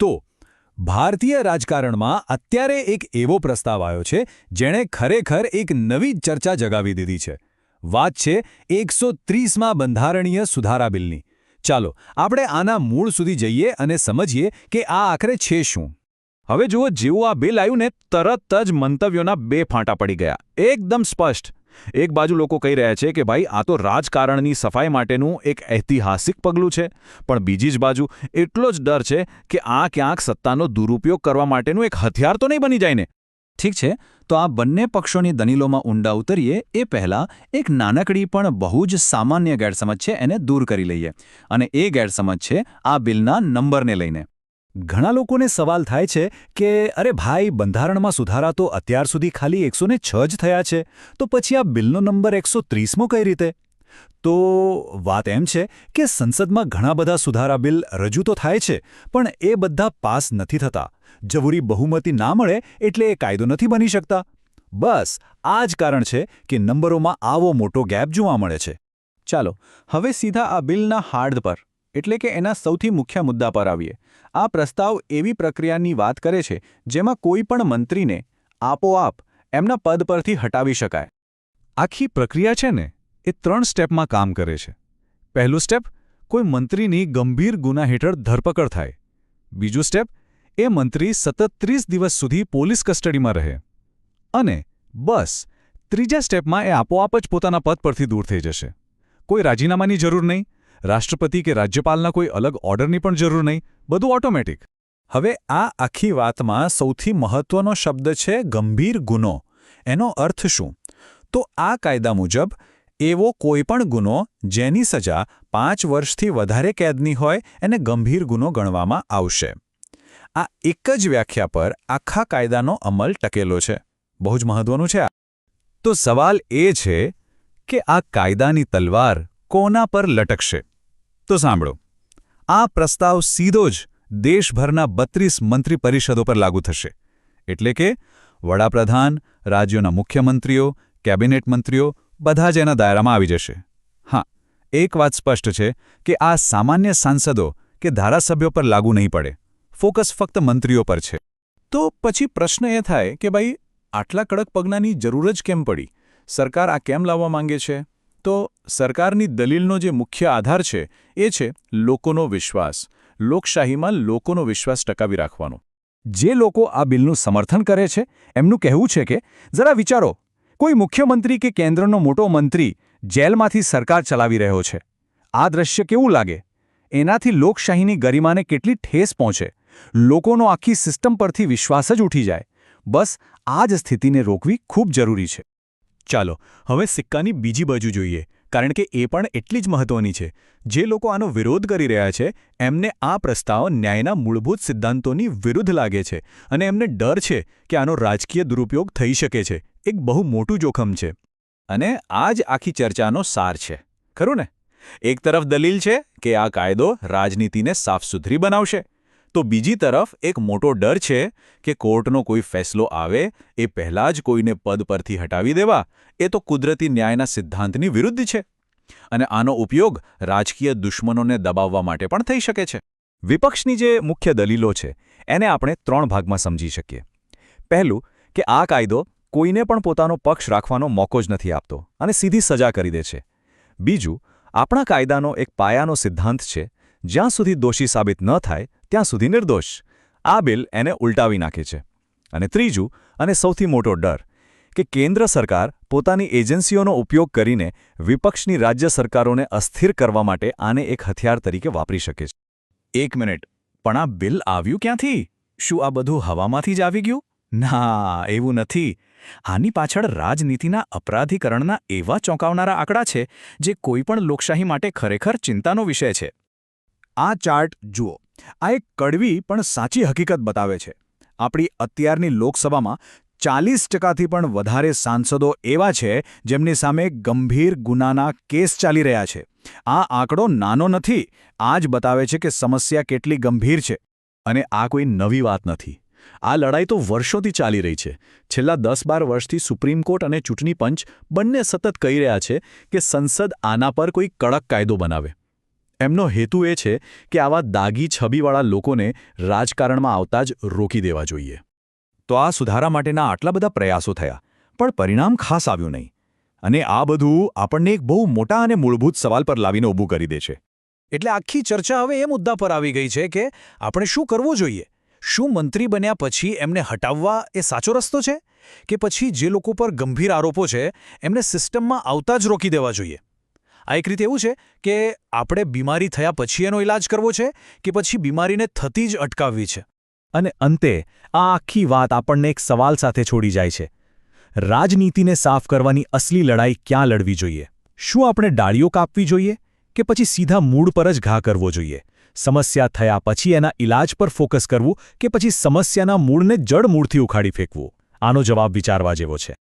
તો ભારતીય રાજકારણમાં અત્યારે એક એવો પ્રસ્તાવ આવ્યો છે, જેણે ખરેખર એક નવી ચર્ચા જગાવી દીધી છે. વાત છે એકસો ત્રીસમાં બંધારણીય સુધારા બિલની. ચાલો, આપણે આના મૂળ સુધી જઈએ અને સમજીએ કે આ આખરે છે શું. હવે જુઓ, જેવું આ બિલ આવ્યું ને, તરત જ મંતવ્યોના બે ફાંટા પડી ગયા. એકદમ સ્પષ્ટ. એક બાજુ લોકો કહી રહ્યા છે કે ભાઈ, આ તો રાજકારણની સફાઈ માટેનું એક ઐતિહાસિક પગલું છે. પણ બીજી જ બાજુ એટલો જ ડર છે કે આ ક્યાંક સત્તાનો દુરુપયોગ કરવા માટેનું એક હથિયાર તો નહીં બની જાય ને ઠીક છે, તો આ બંને પક્ષોની દલીલોમાં ઊંડા ઉતરીએ, એ પહેલાં એક નાનકડી પણ બહુ જ સામાન્ય ગેરસમજ છે, એને દૂર કરી લઈએ. અને એ ગેરસમજ છે આ બિલના નંબરને લઈને. ઘણા લોકોને સવાલ થાય છે કે, અરે ભાઈ, બંધારણમાં સુધારા તો અત્યાર સુધી ખાલી એકસો જ થયા છે, તો પછી આ બિલનો નંબર એકસો ત્રીસમો કઈ રીતે? તો વાત એમ છે કે સંસદમાં ઘણા બધા સુધારા બિલ રજૂ તો થાય છે, પણ એ બધા પાસ નથી થતા. જરૂરી બહુમતી ના મળે એટલે એ કાયદો નથી બની શકતા. બસ, આ જ કારણ છે કે નંબરોમાં આવો મોટો ગેપ જોવા મળે છે. ચાલો, હવે સીધા આ બિલના હાર્ડ પર, એટલે કે એના સૌથી મુખ્ય મુદ્દા પર આવીએ. આ પ્રસ્તાવ એવી પ્રક્રિયાની વાત કરે છે, જેમાં કોઈ પણ મંત્રીને આપોઆપ એમના પદ પરથી હટાવી શકાય. આખી પ્રક્રિયા છે ને, એ ત્રણ સ્ટેપમાં કામ કરે છે. પહેલું સ્ટેપ, કોઈ મંત્રીની ગંભીર ગુના હેઠળ ધરપકડ થાય. બીજું સ્ટેપ, એ મંત્રી સતત ત્રીસ દિવસ સુધી પોલીસ કસ્ટડીમાં રહે. અને બસ, ત્રીજા સ્ટેપમાં એ આપોઆપ જ પોતાના પદ પરથી દૂર થઈ જશે. કોઈ રાજીનામાની જરૂર નહીં. રાષ્ટ્રપતિ કે રાજ્યપાલના કોઈ અલગ ઓર્ડરની પણ જરૂર નહીં, બધું ઓટોમેટિક. હવે આ આખી વાતમાં સૌથી મહત્વનો શબ્દ છે ગંભીર ગુનો. એનો અર્થ શું? તો આ કાયદા મુજબ, એવો કોઈપણ ગુનો જેની સજા પાંચ વર્ષથી વધારે કેદની હોય, એને ગંભીર ગુનો ગણવામાં આવશે. આ એક જ વ્યાખ્યા પર આખા કાયદાનો અમલ ટકેલો છે. બહુ જ મહત્વનું છે તો સવાલ એ છે કે આ કાયદાની તલવાર કોના પર લટકશે? તો સાંભળો. આ પ્રસ્તાવ સીધો જ દેશભરના બત્રીસ મંત્રી પરિષદો પર લાગુ થશે. એટલે કે વડાપ્રધાન, રાજ્યોના મુખ્યમંત્રીઓ, કેબિનેટ મંત્રીઓ બધા જ એના દાયરામાં આવી જશે. હા, એક વાત સ્પષ્ટ છે કે આ સામાન્ય સાંસદો કે ધારાસભ્યો પર લાગુ નહીં પડે. ફોકસ ફક્ત મંત્રીઓ પર છે. તો પછી પ્રશ્ન એ થાય કે ભાઈ, આટલા કડક પગલાંની જરૂર જ કેમ પડી? સરકાર આ કેમ લાવવા માંગે છે? તો સરકારની દલીલનો જે મુખ્ય આધાર છે, એ છે લોકોનો વિશ્વાસ. લોકશાહીમાં લોકોનો વિશ્વાસ ટકાવી રાખવાનો. જે લોકો આ બિલનું સમર્થન કરે છે, એમનું કહેવું છે કે, જરા વિચારો, કોઈ મુખ્યમંત્રી કે કેન્દ્રનો મોટો મંત્રી જેલમાંથી સરકાર ચલાવી રહ્યો છે. આ દ્રશ્ય કેવું લાગે? એનાથી લોકશાહીની ગરિમાને કેટલી ઠેસ પહોંચે? લોકોનો આખી સિસ્ટમ પરથી વિશ્વાસ જ ઉઠી જાય. બસ આ જ સ્થિતિને રોકવી ખૂબ જરૂરી છે. ચાલો, હવે સિક્કાની બીજી બાજુ જોઈએ, કારણ કે એ પણ એટલી જ મહત્વની છે. જે લોકો આનો વિરોધ કરી રહ્યા છે, એમને આ પ્રસ્તાવ ન્યાયના મૂળભૂત સિદ્ધાંતોની વિરુદ્ધ લાગે છે અને એમને ડર છે કે આનો રાજકીય દુરુપયોગ થઈ શકે છે. એક બહુ મોટું જોખમ છે. અને આ જ આખી ચર્ચાનો સાર છે. ખરું ને? એક તરફ દલીલ છે કે આ કાયદો રાજનીતિને સાફસુથરી બનાવશે તો બીજી તરફ એક મોટો ડર છે કે કોર્ટનો કોઈ ફેસલો આવે, એ પહેલાં જ કોઈને પદ પરથી હટાવી દેવા, એ તો કુદરતી ન્યાયના સિદ્ધાંતની વિરુદ્ધ છે. અને આનો ઉપયોગ રાજકીય દુશ્મનોને દબાવવા માટે પણ થઈ શકે છે. વિપક્ષની જે મુખ્ય દલીલો છે, એને આપણે ત્રણ ભાગમાં સમજી શકીએ. પહેલું, કે આ કાયદો કોઈને પણ પોતાનો પક્ષ રાખવાનો મોકો જ નથી આપતો અને સીધી સજા કરી દે છે. બીજું, આપણા કાયદાનો એક પાયાનો સિદ્ધાંત છે, જ્યાં સુધી દોષી સાબિત ન થાય ત્યાં સુધી નિર્દોષ. આ બિલ એને ઉલટાવી નાખે છે. અને ત્રીજું, અને સૌથી મોટો ડર, કે કેન્દ્ર સરકાર પોતાની એજન્સીઓનો ઉપયોગ કરીને વિપક્ષની રાજ્ય સરકારોને અસ્થિર કરવા માટે આને એક હથિયાર તરીકે વાપરી શકે છે. એક મિનિટ, પણ આ બિલ આવ્યું ક્યાંથી? શું આ બધું હવામાંથી જ આવી ગયું? ના, એવું નથી. આની પાછળ રાજનીતિના અપરાધીકરણના એવા ચોંકાવનારા આંકડા છે, જે કોઈપણ લોકશાહી માટે ખરેખર ચિંતાનો વિષય છે. આ ચાર્ટ જુઓ. આ એક કડવી પણ સાચી હકીકત બતાવે છે. આપણી અત્યારની લોકસભામાં ચાલીસ ટકાથી પણ વધારે સાંસદો એવા છે, જેમની સામે ગંભીર ગુનાના કેસ ચાલી રહ્યા છે. આ આંકડો નાનો નથી, આ જ બતાવે છે કે સમસ્યા કેટલી ગંભીર છે. અને આ કોઈ નવી વાત નથી. આ લડાઈ તો વર્ષોથી ચાલી રહી છે. છેલ્લા દસ બાર વર્ષથી સુપ્રીમ કોર્ટ અને ચૂંટણી પંચ બંને સતત કહી રહ્યા છે કે સંસદ આના પર કોઈ કડક કાયદો બનાવે. એમનો હેતુ એ છે કે આવા દાગી છબીવાળા લોકોને રાજકારણમાં આવતા જ રોકી દેવા જોઈએ. તો આ સુધારા માટેના આટલા બધા પ્રયાસો થયા, પણ પરિણામ ખાસ આવ્યું નહીં. અને આ બધું આપણને એક બહુ મોટા અને મૂળભૂત સવાલ પર લાવીને ઊભું કરી દે છે. એટલે આખી ચર્ચા હવે એ મુદ્દા પર આવી ગઈ છે કે આપણે શું કરવું જોઈએ? શું મંત્રી બન્યા પછી એમને હટાવવા એ સાચો રસ્તો છે? કે પછી જે લોકો પર ગંભીર આરોપો છે, એમને સિસ્ટમમાં આવતા જ રોકી દેવા જોઈએ? આ એક રીતે એવું છે કે આપણે બીમારી થયા પછી એનો ઇલાજ કરવો છે કે પછી બીમારીને થતી જ અટકાવવી છે. અને અંતે, આ આખી વાત આપણને એક સવાલ સાથે છોડી જાય છે. રાજનીતિને સાફ કરવાની અસલી લડાઈ ક્યાં લડવી જોઈએ? શું આપણે ડાળીઓ કાપવી જોઈએ કે પછી સીધા મૂળ પર જ ઘા કરવો જોઈએ? સમસ્યા થયા પછી એના ઇલાજ પર ફોકસ કરવું કે પછી સમસ્યાના મૂળને જડમૂળથી ઉખાડી ફેંકવું? આનો જવાબ વિચારવા જેવો છે.